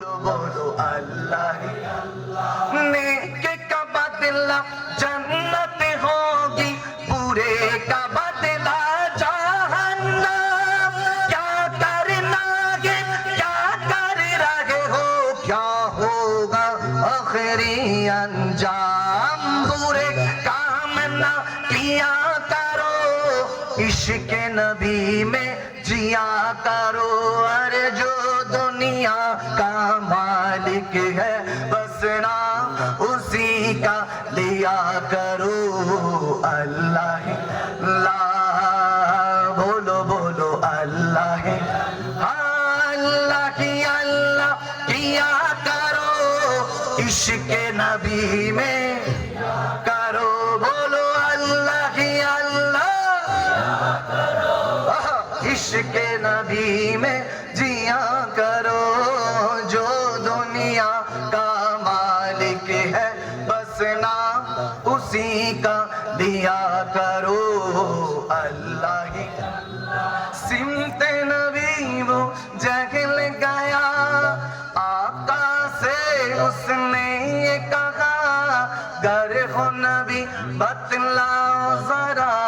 بولو اللہ جنت ہوگی، پورے کا کیا کرنا گے کیا کر رہے ہو؟ کیا ہوگا آخری انجام؟ پورے کام نہ کیا کرو، عشق نبی میں جیا کرو، ارجو۔ دنیا کا مالک ہے، بس نام اسی کا لیا کرو۔ اللہ اللہ بولو بولو۔ اللہ اللہ کی اللہ کیا کرو؟ عشق نبی میں کرو۔ بولو، اللہ کی اللہ عشق نبی میں جیا کرو۔ مالک ہے، بس نام اسی کا دیا کرو۔ اللہ ہی۔ سمت نبی وہ جہل گیا۔ آقا سے اس نے یہ کہا گر ہو نبی بتلا ذرا۔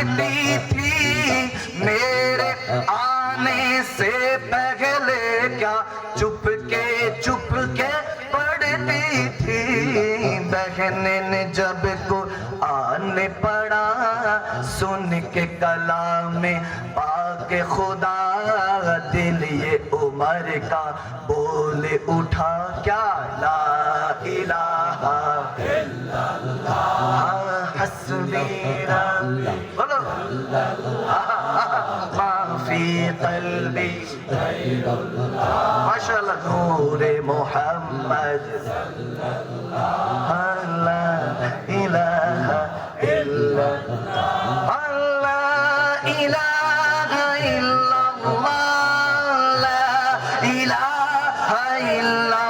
کہتی تھی، میرے آنے سے پہلے کیا چپ کے چپ کے پڑھتی تھی؟ بہن نے جب کو آنے پڑا سن کے کلام پاک خدا دل یہ عمر کا بول اٹھا، کیا لا الہ الا اللہ؟ ہاں، حسن في قلبي. عشر نور محمد. لا إله إلا الله. لا إله إلا الله. لا إله إلا الله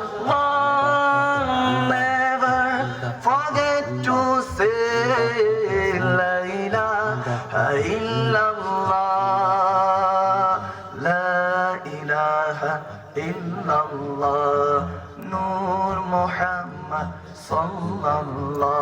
টু সে লাইলা ইল্লাল্লাহ লা ইলাহা ইল্লাল্লাহ নূর মুহাম্মদ সাল্লাল্লাহ